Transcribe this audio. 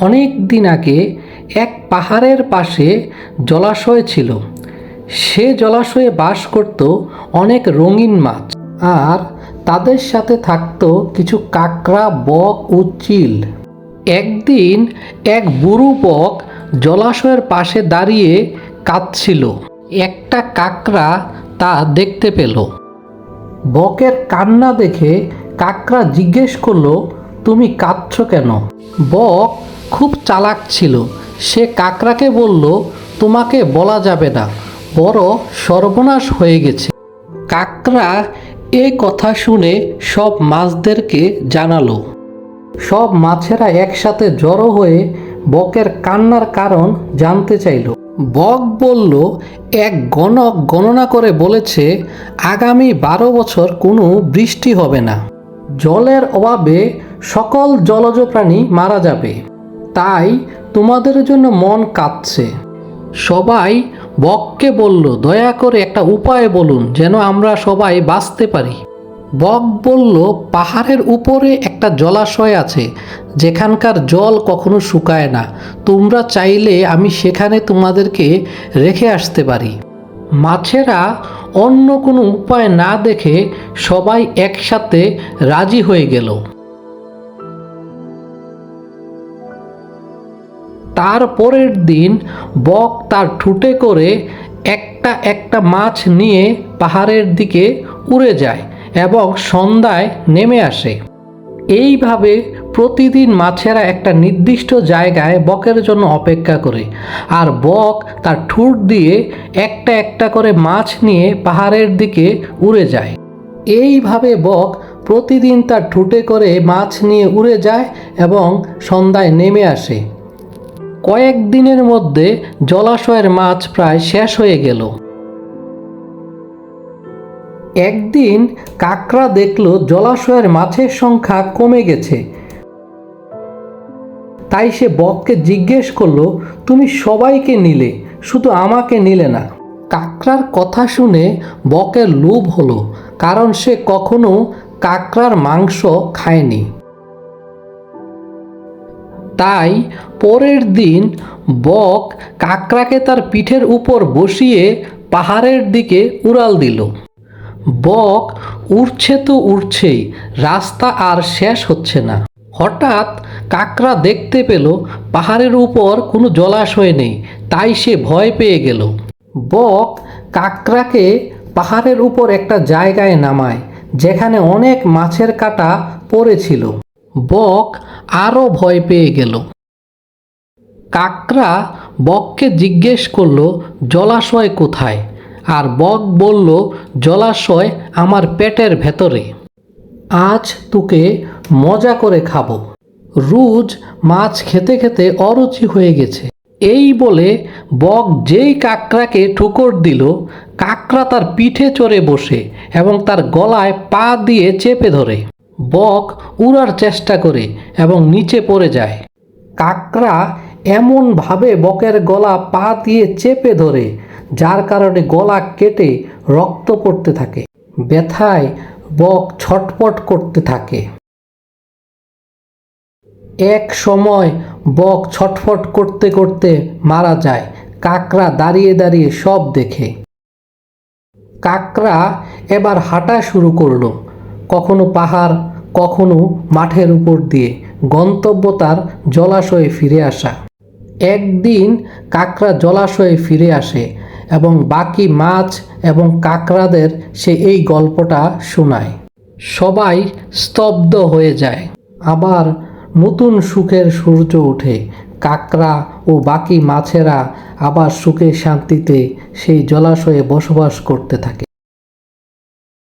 অনেক দিন আগে এক পাহাড়ের পাশে জলাশয় ছিল। সে জলাশয়ে বাস করত অনেক রঙিন মাছ আর তাদের সাথে থাকতো কিছু কাকড়া, বক ও চিল। একদিন এক বুড়ো বক জলাশয়ের পাশে দাঁড়িয়ে কাঁদছিল। একটা কাকড়া তা দেখতে পেল। বকের কান্না দেখে কাকড়া জিজ্ঞেস করল তুমি কাঁদছ কেন? বক খুব চালাক ছিল। সে কাকড়াকে বলল, তোমাকে বলা যাবে না। বড় সর্বনাশ হয়ে গেছে। কাকড়া এ কথা শুনে সব মাছদেরকে জানালো। সব মাছেরা একসাথে জড়ো হয়ে বকের কান্নার কারণ জানতে চাইল। বক বলল, এক গণক গণনা করে বলেছে, আগামী বারো বছর কোনো বৃষ্টি হবে না। জলের অভাবে সকল জলজ প্রাণী মারা যাবে। তাই তোমাদের জন্য মন কাঁদছে। সবাই বককে বলল, দয়া করে একটা উপায় বলুন, যেন আমরা সবাই বাঁচতে পারি। বক বলল, পাহাড়ের উপরে একটা জলাশয় আছে, যেখানকার জল কখনো শুকায় না। তোমরা চাইলে আমি সেখানে তোমাদেরকে রেখে আসতে পারি। মাছেরা অন্য কোনো উপায় না দেখে সবাই একসাথে রাজি হয়ে গেল। তার পরের দিন বক তার ঠুটে করে একটা একটা মাছ নিয়ে পাহাড়ের দিকে উড়ে যায় এবং সন্ধ্যায় নেমে আসে। এইভাবে প্রতিদিন মাছেরা একটা নির্দিষ্ট জায়গায় বকের জন্য অপেক্ষা করে আর বক তার ঠুট দিয়ে একটা একটা করে মাছ নিয়ে পাহাড়ের দিকে উড়ে যায়। এইভাবে বক প্রতিদিন তার ঠুটে করে মাছ নিয়ে উড়ে যায় এবং সন্ধ্যায় নেমে আসে। কয়েকদিনের মধ্যে জলাশয়ের মাছ প্রায় শেষ হয়ে গেল। একদিন কাকড়া দেখল জলাশয়ের মাছের সংখ্যা কমে গেছে। তাই সে বককে জিজ্ঞেস করল, তুমি সবাইকে নিলে, শুধু আমাকে নিলে না? কাকড়ার কথা শুনে বকের লোভ হলো, কারণ সে কখনো কাকড়ার মাংস খায়নি। তাই পরের দিন বক কাকড়াকে তার পিঠের উপর বসিয়ে পাহাড়ের দিকে উড়াল দিল। বক উড়ছে তো উড়ছেই, রাস্তা আর শেষ হচ্ছে না। হঠাৎ কাকড়া দেখতে পেল পাহাড়ের উপর কোনো জলাশয় নেই, তাই সে ভয় পেয়ে গেল। বক কাকড়াকে পাহাড়ের উপর একটা জায়গায় নামায়, যেখানে অনেক মাছের কাটা পড়েছিল। বক আরও ভয় পেয়ে গেল। কাকড়া বককে জিজ্ঞেস করল, জলাশয় কোথায়? আর বক বলল, জলাশয় আমার পেটের ভেতরে। আজ তোকে মজা করে খাব। রুজ মাছ খেতে খেতে অরুচি হয়ে গেছে। এই বলে বক যেই কাকড়াকে ঠুকর দিল কাকড়া তার পিঠে চড়ে বসে এবং তার গলায় পা দিয়ে চেপে ধরে। বক উড়ার চেষ্টা করে এবং নিচে পড়ে যায়। কাকড়া এমনভাবে বকের গলা পা দিয়ে চেপে ধরে, যার কারণে গলা কেটে রক্ত পড়তে থাকে, ব্যথায় বক ছটপট করতে থাকে। এক সময় বক ছটফট করতে করতে মারা যায়, কাকড়া দাঁড়িয়ে দাঁড়িয়ে সব দেখে। কাকড়া এবার হাঁটা শুরু করল, কখনো পাহাড় কখনো মাঠের উপর দিয়ে গন্তব্য তার জলাশয়ে ফিরে আসা। একদিন কাকড়া জলাশয়ে ফিরে আসে এবং বাকি মাছ এবং কাকড়াদের সে এই গল্পটা শোনায়। সবাই স্তব্ধ হয়ে যায়। আবার নতুন সুখের সূর্য ওঠে। কাকড়া ও বাকি মাছেরা আবার সুখে শান্তিতে সেই জলাশয়ে বসবাস করতে থাকে।